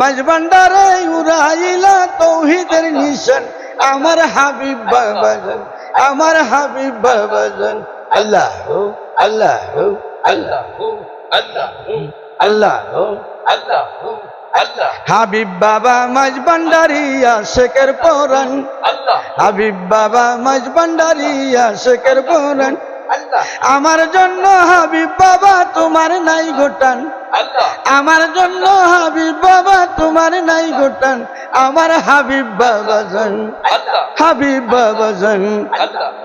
মাঝ ভান্ডারে উড়াইলা তৌহিদের নিশান। আমার হাবিব বাবাজান আমার হাবিব বাবাজান আল্লাহ আল্লাহ আল্লাহ আল্লাহ আল্লাহ আল্লাহ হাবিব বাবা মাঝ ভান্ডারিয়া শেখের পরান হাবিব বাবা মাঝ ভান্ডারিয়া শেখের পরান আল্লাহ আমার জন্য হাবিব বাবা তোমার নাই গোটান আল্লাহ আমার জন্য হাবিব বাবা তোমার নাই গোটান আমার হাবিব বাবা জান হাবিব বাবা জান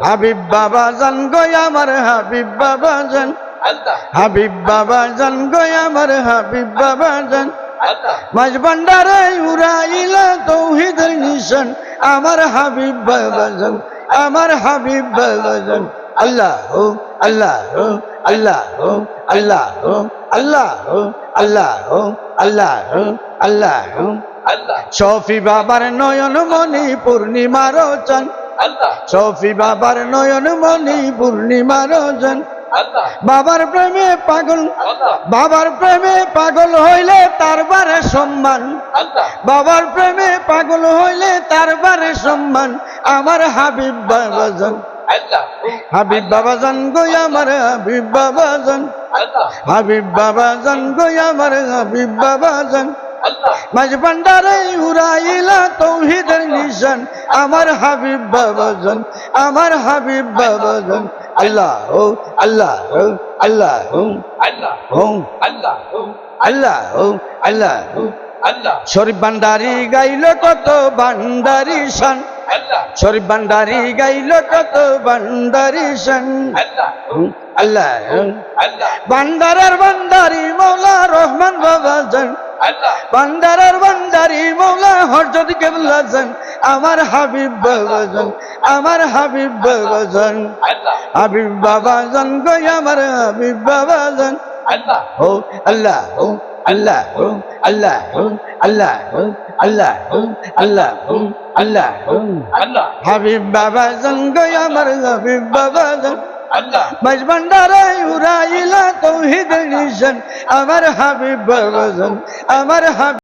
হাবিব বাবা জান গই আমার হাবিব বাবা জান হাবিব বাবা জান গই আমার হাবিব বাবা জান মাঝ ভান্ডারে উড়াইলা তৌহিদের নিশান আমার হাবিব বাবা জান আমার হাবিব বাবা জান আল্লাহ হো আল্লাহ হো আল্লাহ হো আল্লাহ হো আল্লাহ হো আল্লাহ হো আল্লাহ হো আল্লাহ। হো আল্লাহ বাবার নয়ন মণি পূর্ণিমার চান শফি বাবার নয়ন মণি পূর্ণিমার চান বাবার প্রেমে পাগল। বাবার প্রেমে পাগল হইলে তার বারে সম্মান। বাবার প্রেমে পাগল হইলে তার বারে সম্মান। আমার হাবিব বাবা হাবিব বাবা জান গই আমার হাবিব বাবা জান। হাবিব বাবা জান গই আমার হাবিব বাবা জান। মাঝ ভান্ডারে উড়াইলা তৌহিদের নিশান। আমার হাবিব বাবা জান আমার হাবিব বাবা জান। আল্লাহ ও আল্লাহ ও আল্লাহ ও আল্লাহ। ও আল্লাহ আল্লাহ ও আল্লাহ ও আল্লাহ শরীফ বান্দারি গাইল কত বান্দারি সান শরীফ বান্দারি গাইল কত বান্দারি সান আল্লাহ। বান্দারার বান্দারি মৌলা রহমান বাবা যান। বান্দারার বান্দারি মৌলা হরজত কেবলাজন আমার হাবিব বাবাজন আমার হাবিব বাবাজন হাবিব বাবাজন গই আমার হাবিব বাবাজন আল্লাহ। ও আল্লাহ। ও আল্লাহ আল্লাহ আল্লাহ আল্লাহ আল্লাহ আল্লাহ আল্লাহ। হাবিব বাবা জঙ্গ আমার হাবিব বাবা আমার হাবিব বাবাজন আমার হাবিব